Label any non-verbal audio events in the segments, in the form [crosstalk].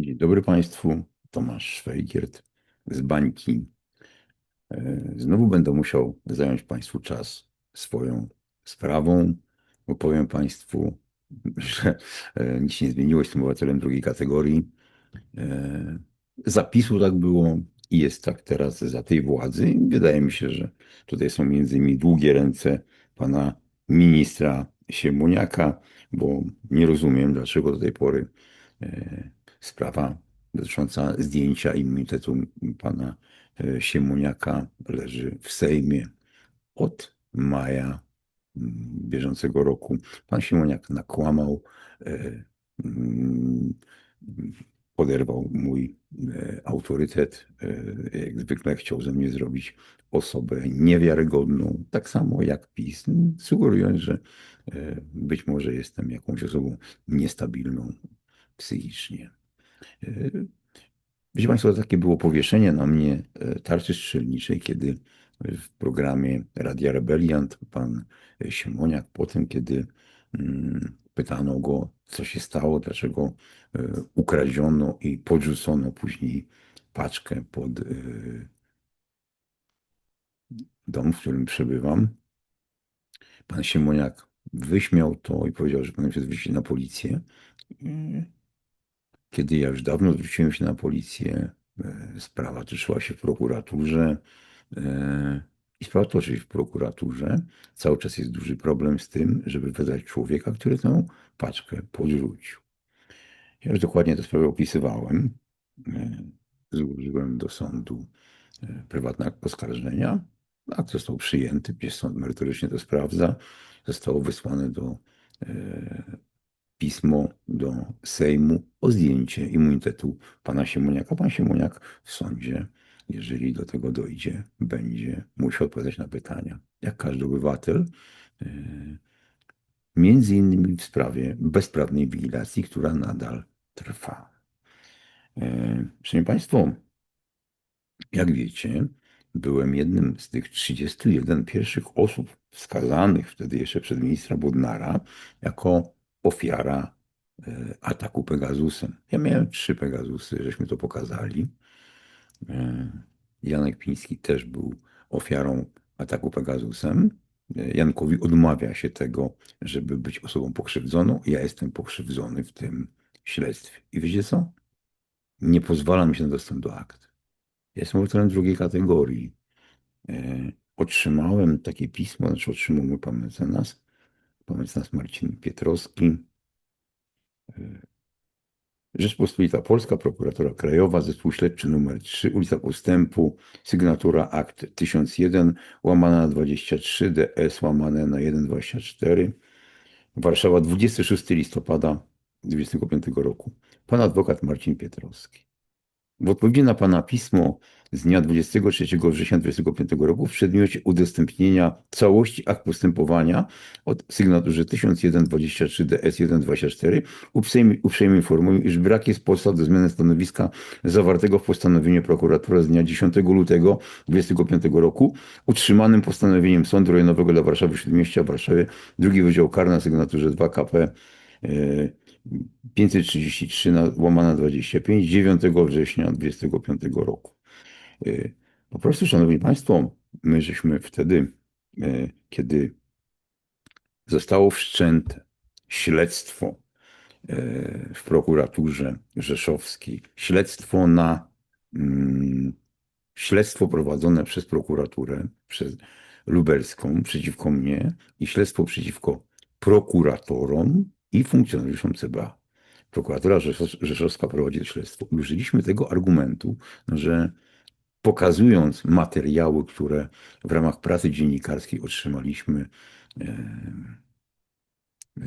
Dzień dobry Państwu, Tomasz Szwajgiert z bańki. E, Znowu będę musiał zająć Państwu czas swoją sprawą, bo powiem Państwu, [laughs] że e, nic się nie zmieniło, jestem obywatelem drugiej kategorii. E, Zapisu tak było i jest tak teraz za tej władzy. Wydaje mi się, że tutaj są między innymi długie ręce pana ministra Siemoniaka, bo nie rozumiem, dlaczego do tej pory sprawa dotycząca zdjęcia immunitetu pana e, Siemoniaka leży w Sejmie od maja mm, bieżącego roku. Pan Siemoniak nakłamał, e, mm, poderwał mój e, autorytet. Jak zwykle chciał ze mnie zrobić osobę niewiarygodną, tak samo jak PiS, sugerując, że być może jestem jakąś osobą niestabilną psychicznie. E, Wiecie Państwo, takie było powieszenie na mnie e, tarczy strzelniczej, kiedy w programie Radia Rebeliant pan Siemoniak, potem kiedy mm, pytano go, co się stało, dlaczego e, ukradziono i podrzucono później paczkę pod e, dom, w którym przebywam. Pan Siemoniak wyśmiał to i powiedział, że powinien się zwrócić na policję. Kiedy ja już dawno zwróciłem się na policję, e, sprawa toczyła się w prokuraturze e, i sprawa toczy się w prokuraturze. Cały czas jest duży problem z tym, żeby wydać człowieka, który tę paczkę podrzucił. Ja już dokładnie tę sprawę opisywałem. E, Złożyłem do sądu prywatne oskarżenia. Akt został przyjęty, gdzie sąd merytorycznie to sprawdza. Zostało wysłane do pismo do Sejmu o zdjęcie immunitetu pana Siemoniaka. Pan Siemoniak w sądzie, jeżeli do tego dojdzie, będzie musiał odpowiadać na pytania, jak każdy obywatel, e, między innymi w sprawie bezprawnej inwigilacji, która nadal trwa. E, Szanowni Państwo, jak wiecie, byłem jednym z tych 31 pierwszych osób wskazanych wtedy jeszcze przez ministra Bodnara jako ofiara e, ataku Pegasusem. Ja miałem trzy Pegazusy, żeśmy to pokazali. E, Janek Piński też był ofiarą ataku Pegasusem. E, Jankowi odmawia się tego, żeby być osobą pokrzywdzoną. Ja jestem pokrzywdzony w tym śledztwie. I wiecie co? Nie pozwala mi się na dostęp do akt. Ja jestem obywatelem drugiej kategorii. Otrzymałem takie pismo, znaczy otrzymał mój pan mecenas, pan mecenas Marcin Pietrowski. E, Rzeczpospolita Polska, prokuratura krajowa, zespół śledczy numer 3, ulica Postępu, sygnatura akt 1001, łamane na 23, DS łamane na 124. Warszawa, 26 listopada 25 roku. Pan adwokat Marcin Pietrowski. W odpowiedzi na Pana pismo z dnia 23 września 2025 roku w przedmiocie udostępnienia całości akt postępowania od sygnaturze 1001-23 DS124 uprzejmie, uprzejmie informuję, iż brak jest podstaw do zmiany stanowiska zawartego w postanowieniu prokuratora z dnia 10 lutego 2025 roku utrzymanym postanowieniem Sądu Rejonowego dla Warszawy Śródmieścia w Warszawie, drugi Wydział Karny na sygnaturze 2 KP 533 na, łamana 25 9 września 25 roku. Y, Po prostu, Szanowni Państwo, my żeśmy wtedy, y, kiedy zostało wszczęte śledztwo y, w prokuraturze rzeszowskiej, śledztwo na mm, śledztwo prowadzone przez prokuraturę, przez lubelską przeciwko mnie i śledztwo przeciwko prokuratorom i funkcjonariuszom CBA. Prokuratura Rzeszowska prowadzi to śledztwo. Użyliśmy tego argumentu, że pokazując materiały, które w ramach pracy dziennikarskiej otrzymaliśmy e, e,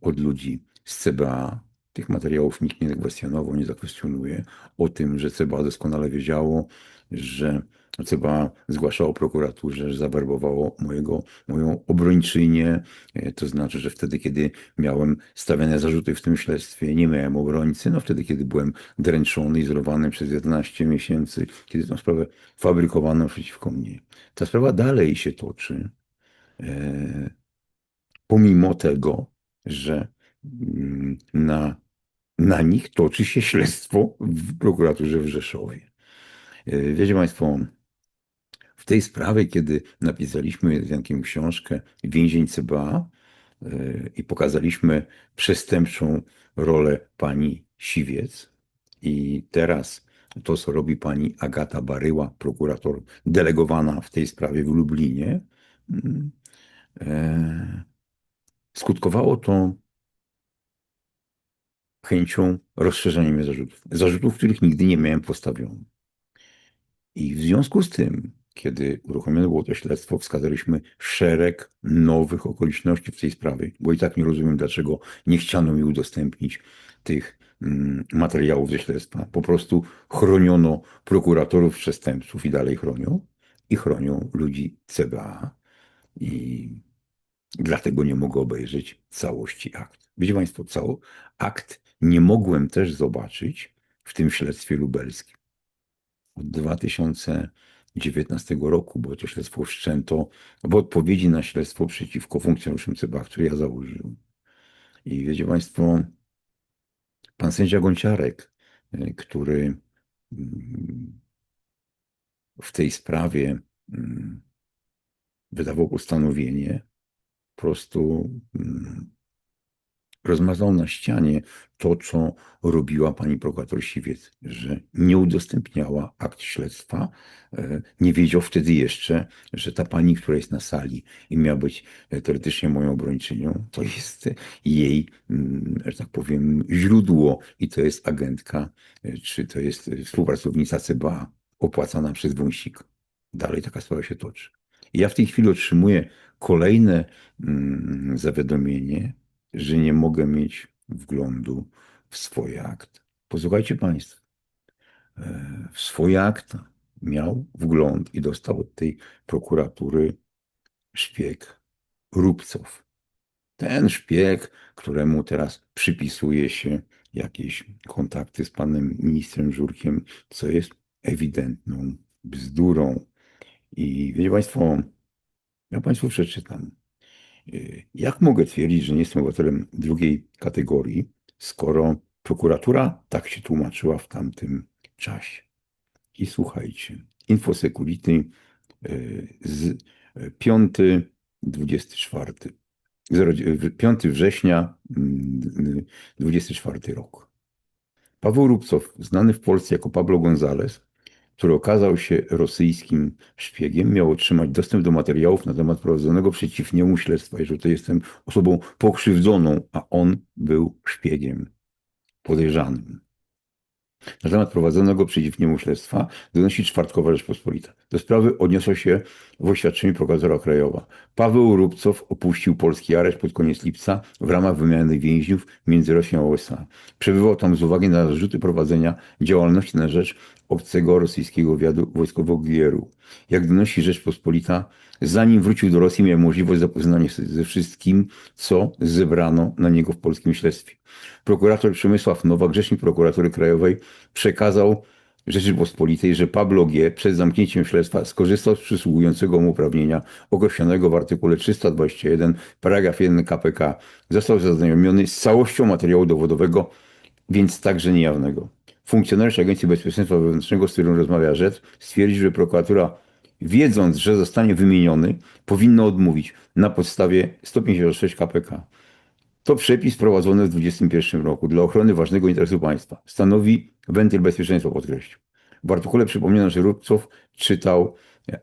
od ludzi z CBA, tych materiałów nikt nie kwestionował, nie zakwestionuje, o tym, że CBA doskonale wiedziało, że CBA zgłaszało prokuraturze, że zawerbowało mojego, moją obrończynię. E, To znaczy, że wtedy, kiedy miałem stawiane zarzuty w tym śledztwie, nie miałem obrońcy. No wtedy, kiedy byłem dręczony, izolowany przez 11 miesięcy, kiedy tę sprawę fabrykowano przeciwko mnie. Ta sprawa dalej się toczy. E, pomimo tego, że mm, na na nich toczy się śledztwo w prokuraturze w Rzeszowie. Wiecie Państwo, w tej sprawie, kiedy napisaliśmy z Jankiem książkę Więzień CBA i pokazaliśmy przestępczą rolę pani Siwiec i teraz to, co robi pani Agata Baryła, prokurator delegowana w tej sprawie w Lublinie, mm, e, skutkowało to chęcią rozszerzenia mnie zarzutów. Zarzutów, których nigdy nie miałem postawionych. I w związku z tym, kiedy uruchomione było to śledztwo, wskazaliśmy szereg nowych okoliczności w tej sprawie, bo i tak nie rozumiem, dlaczego nie chciano mi udostępnić tych mm, materiałów ze śledztwa. Po prostu chroniono prokuratorów przestępców i dalej chronią, i chronią ludzi CBA. I dlatego nie mogę obejrzeć całości akt. Wiecie Państwo, cały akt nie mogłem też zobaczyć w tym śledztwie lubelskim. Od 2019 roku, bo to śledztwo wszczęto w odpowiedzi na śledztwo przeciwko funkcjonariuszom CBA, które ja założyłem. I wiecie Państwo, pan sędzia Gonciarek, y, który mm, w tej sprawie mm, wydawał postanowienie, po prostu mm, rozmazał na ścianie to, co robiła pani prokurator Siwiec, że nie udostępniała akt śledztwa. E, nie wiedział wtedy jeszcze, że ta pani, która jest na sali i miała być teoretycznie moją obrończynią, to jest jej, mm, że tak powiem, źródło i to jest agentka, e, czy to jest współpracownica CBA opłacana przez Wąsik. Dalej taka sprawa się toczy. Ja w tej chwili otrzymuję kolejne mm, zawiadomienie, że nie mogę mieć wglądu w swoje akta. Posłuchajcie Państwo, e, w swoje akta miał wgląd i dostał od tej prokuratury szpieg Rubcow. Ten szpieg, któremu teraz przypisuje się jakieś kontakty z panem ministrem Żurkiem, co jest ewidentną bzdurą. I wiecie Państwo, ja Państwu przeczytam. Y, jak mogę twierdzić, że nie jestem obywatelem drugiej kategorii, skoro prokuratura tak się tłumaczyła w tamtym czasie? I słuchajcie, Infosecurity y, z 5, 24, 5 września 24 mm, rok. Paweł Rubcow, znany w Polsce jako Pablo González, który okazał się rosyjskim szpiegiem, miał otrzymać dostęp do materiałów na temat prowadzonego przeciw niemu śledztwa, jeżeli to jestem osobą pokrzywdzoną, a on był szpiegiem podejrzanym. Na temat prowadzonego przeciw niemu śledztwa donosi czwartkowa Rzeczpospolita. Do sprawy odniosło się w oświadczeniu prokuratora Krajowa. Paweł Rubcow opuścił polski areszt pod koniec lipca w ramach wymiany więźniów między Rosją a USA. Przebywał tam z uwagi na zarzuty prowadzenia działalności na rzecz obcego rosyjskiego wywiadu wojskowego GRU. Jak donosi Rzeczpospolita, zanim wrócił do Rosji, miał możliwość zapoznania się ze wszystkim, co zebrano na niego w polskim śledztwie. Prokurator Przemysław Nowak, rzecznik prokuratury krajowej, przekazał Rzeczypospolitej, że Pablo G. przed zamknięciem śledztwa skorzystał z przysługującego mu uprawnienia określonego w artykule 321 paragraf 1 KPK. Został zaznajomiony z całością materiału dowodowego, więc także niejawnego. Funkcjonariusz Agencji Bezpieczeństwa Wewnętrznego, z którym rozmawia rzecz, stwierdził, że prokuratura, wiedząc, że zostanie wymieniony, powinna odmówić na podstawie 156 KPK. To przepis wprowadzony w 2021 roku dla ochrony ważnego interesu państwa. Stanowi wentyl bezpieczeństwa, podkreślił. W artykule przypomniano, że Rubcow czytał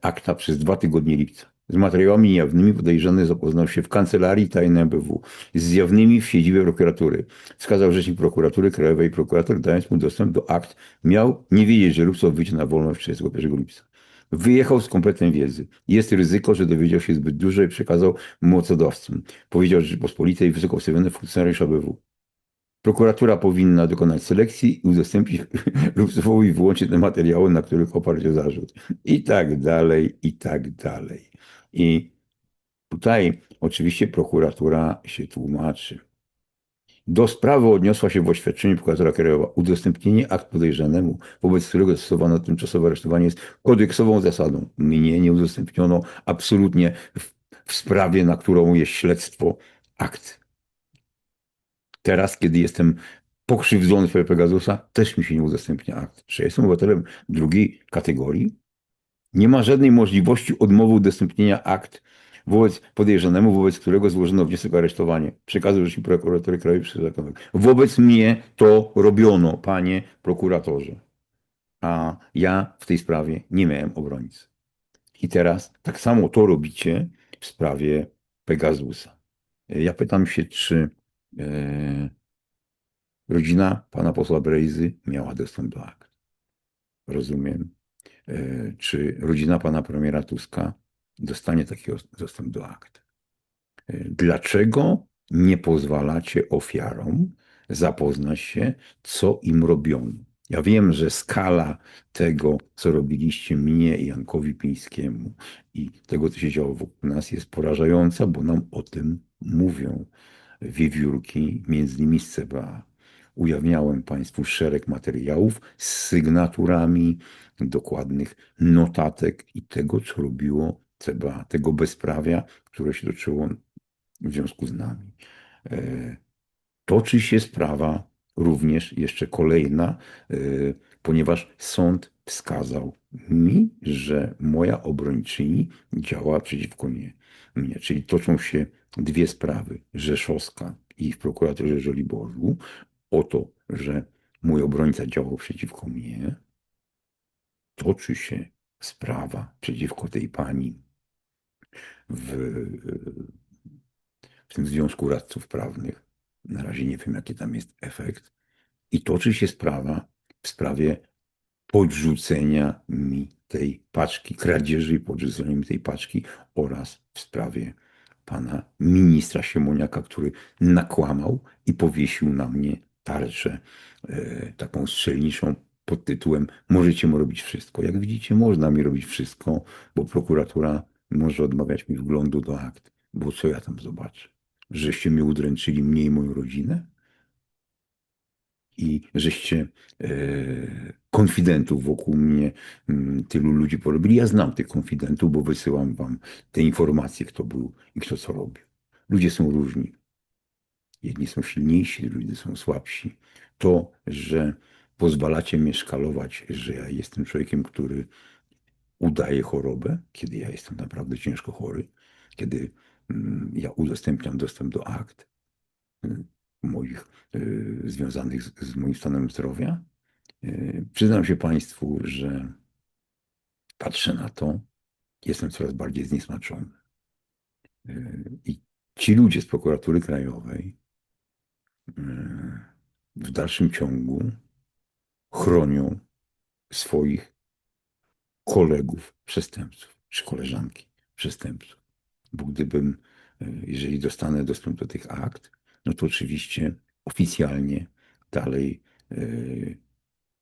akta przez dwa tygodnie lipca. Z materiałami niejawnymi podejrzany zapoznał się w kancelarii tajnej MBW, z jawnymi w siedzibie prokuratury. Wskazał rzecznik prokuratury krajowej prokurator, dając mu dostęp do akt, miał nie wiedzieć, że Rubcow wyjdzie na wolność 31 lipca. Wyjechał z kompletem wiedzy. Jest ryzyko, że dowiedział się zbyt dużo i przekazał mocodawcom. Powiedział Rzeczypospolitej wysoko wstawiony funkcjonariusz ABW. Prokuratura powinna dokonać selekcji i udostępnić [laughs] Rubcowowi wyłącznie te materiały, na których oparł zarzut. I tak dalej, i tak dalej. I tutaj oczywiście prokuratura się tłumaczy. Do sprawy odniosła się w oświadczeniu prokuratora Krajowa. Udostępnienie akt podejrzanemu, wobec którego stosowano tymczasowe aresztowanie jest kodeksową zasadą. Mnie nie udostępniono absolutnie w, w sprawie, na którą jest śledztwo akt. Teraz, kiedy jestem pokrzywdzony w Pegasusa, też mi się nie udostępnia akt. Że jestem obywatelem drugiej kategorii, nie ma żadnej możliwości odmowy udostępnienia akt wobec podejrzanemu, wobec którego złożono wniosek o aresztowanie. Przekazu Rzecznika Prokuratury Krajowej Zakonowej. Wobec mnie to robiono, panie prokuratorze. A ja w tej sprawie nie miałem obrońcy. I teraz tak samo to robicie w sprawie Pegasusa. Ja pytam się, czy e, rodzina pana posła Brejzy miała dostęp do akt. Rozumiem. E, czy rodzina pana premiera Tuska dostanie taki dostęp do akt? E, dlaczego nie pozwalacie ofiarom zapoznać się, co im robiono? Ja wiem, że skala tego, co robiliście mnie i Jankowi Pińskiemu i tego, co się działo wokół nas, jest porażająca, bo nam o tym mówią wiewiórki, między innymi z CBA. Ujawniałem Państwu szereg materiałów z sygnaturami dokładnych notatek i tego, co robiło CBA, tego bezprawia, które się toczyło w związku z nami. E, toczy się sprawa również jeszcze kolejna, e, ponieważ sąd wskazał mi, że moja obrończyni działa przeciwko mnie. Czyli toczą się dwie sprawy, Rzeszowska i w prokuraturze Żoliborzu, o to, że mój obrońca działał przeciwko mnie. Toczy się sprawa przeciwko tej pani w, w tym Związku Radców Prawnych. Na razie nie wiem, jaki tam jest efekt. I toczy się sprawa w sprawie podrzucenia mi tej paczki, kradzieży i podrzucenia mi tej paczki oraz w sprawie pana ministra Siemoniaka, który nakłamał i powiesił na mnie tarczę e, taką strzelniczą pod tytułem Możecie mu robić wszystko. Jak widzicie, można mi robić wszystko, bo prokuratura może odmawiać mi wglądu do akt, bo co ja tam zobaczę? Żeście mnie udręczyli, mnie i moją rodzinę? I żeście e, konfidentów wokół mnie, m, tylu ludzi porobili. Ja znam tych konfidentów, bo wysyłam wam te informacje, kto był i kto co robił. Ludzie są różni. Jedni są silniejsi, drudzy są słabsi. To, że pozwalacie mnie szkalować, że ja jestem człowiekiem, który udaje chorobę, kiedy ja jestem naprawdę ciężko chory, kiedy mm, ja udostępniam dostęp do akt mm, moich y, związanych z, moim stanem zdrowia. Y, przyznam się Państwu, że patrzę na to, jestem coraz bardziej zniesmaczony. Y, I ci ludzie z prokuratury krajowej w dalszym ciągu chronią swoich kolegów przestępców czy koleżanki przestępców. Bo gdybym, e, jeżeli dostanę dostęp do tych akt, no to oczywiście oficjalnie dalej yy,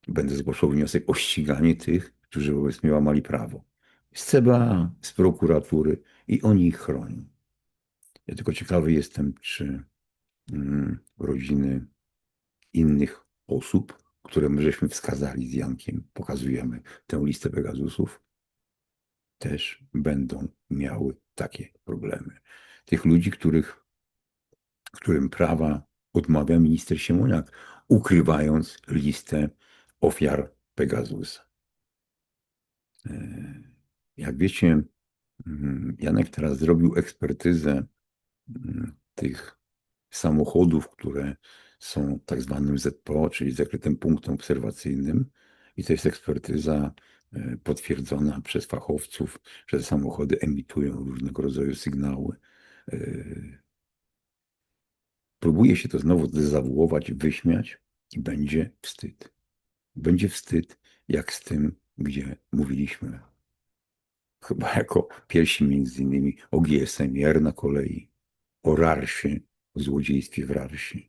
będę zgłaszał wniosek o ściganie tych, którzy wobec mnie łamali prawo. Z CBA, z prokuratury i oni ich chronią. Ja tylko ciekawy jestem, czy mm, rodziny innych osób, które my żeśmy wskazali z Jankiem, pokazujemy tę listę Pegasusów, też będą miały takie problemy. Tych ludzi, których, którym prawa odmawia minister Siemoniak, ukrywając listę ofiar Pegasusa. E, jak wiecie, mm, Janek teraz zrobił ekspertyzę mm, tych samochodów, które są tak zwanym ZPO, czyli zakrytym punktem obserwacyjnym. I to jest ekspertyza e, potwierdzona przez fachowców, że samochody emitują różnego rodzaju sygnały. E, próbuje się to znowu dezawuować, wyśmiać i będzie wstyd. Będzie wstyd, jak z tym, gdzie mówiliśmy chyba jako pierwsi między innymi o GSM-R na kolei, o RARSie, o złodziejstwie w RARSie,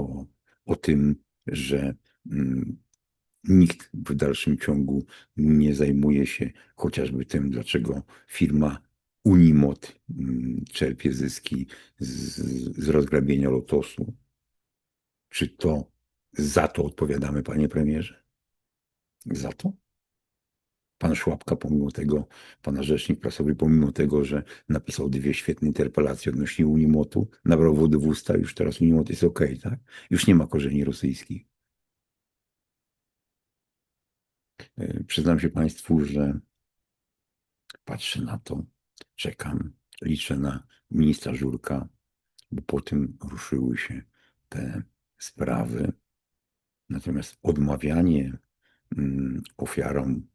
o, o tym, że mm, nikt w dalszym ciągu nie zajmuje się chociażby tym, dlaczego firma Unimot mm, czerpie zyski z, z rozgrabienia lotosu. Czy to za to odpowiadamy, panie premierze? Za to? Pan Szłapka, pomimo tego, pana rzecznik prasowy, pomimo tego, że napisał dwie świetne interpelacje odnośnie Unimotu, nabrał wody w usta, już teraz Unimot jest ok, tak? Już nie ma korzeni rosyjskich. E, Przyznam się Państwu, że patrzę na to, czekam, liczę na ministra Żurka, bo po tym ruszyły się te sprawy. Natomiast odmawianie mm, ofiarom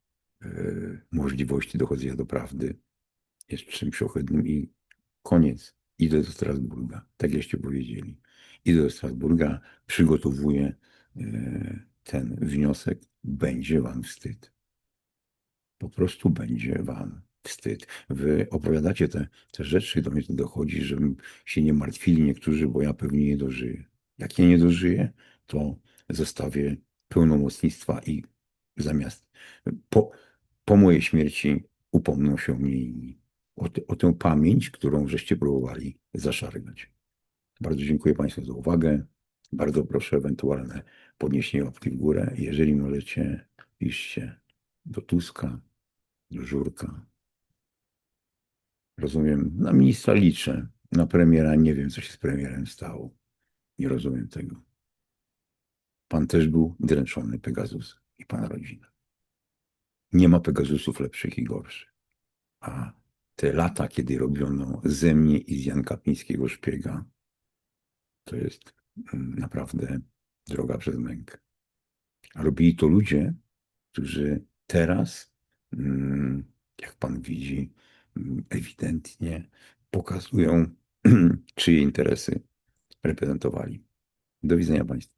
możliwości dochodzenia do prawdy jest czymś ohydnym i koniec. Idę do Strasburga, tak jakście powiedzieli. Idę do Strasburga, przygotowuję y, ten wniosek. Będzie wam wstyd. Po prostu będzie wam wstyd. Wy opowiadacie te, te rzeczy, do mnie to dochodzi, żebym się nie martwili niektórzy, bo ja pewnie nie dożyję. Jak ja nie dożyję, to zostawię pełnomocnictwa i zamiast po, po mojej śmierci upomną się mnie inni. O, te, o tę pamięć, którą żeście próbowali zaszargać. Bardzo dziękuję Państwu za uwagę. Bardzo proszę ewentualne podniesienie łapki w górę. Jeżeli możecie, piszcie do Tuska, do Żurka. Rozumiem, na ministra liczę, na premiera nie wiem, co się z premierem stało. Nie rozumiem tego. Pan też był dręczony Pegasus i pana rodzina. Nie ma Pegasusów lepszych i gorszych. A te lata, kiedy robiono ze mnie i z Janka Pińskiego szpiega, to jest mm, naprawdę droga przez mękę. A robili to ludzie, którzy teraz, mm, jak pan widzi, mm, ewidentnie pokazują, [clears throat] czyje interesy reprezentowali. Do widzenia Państwu.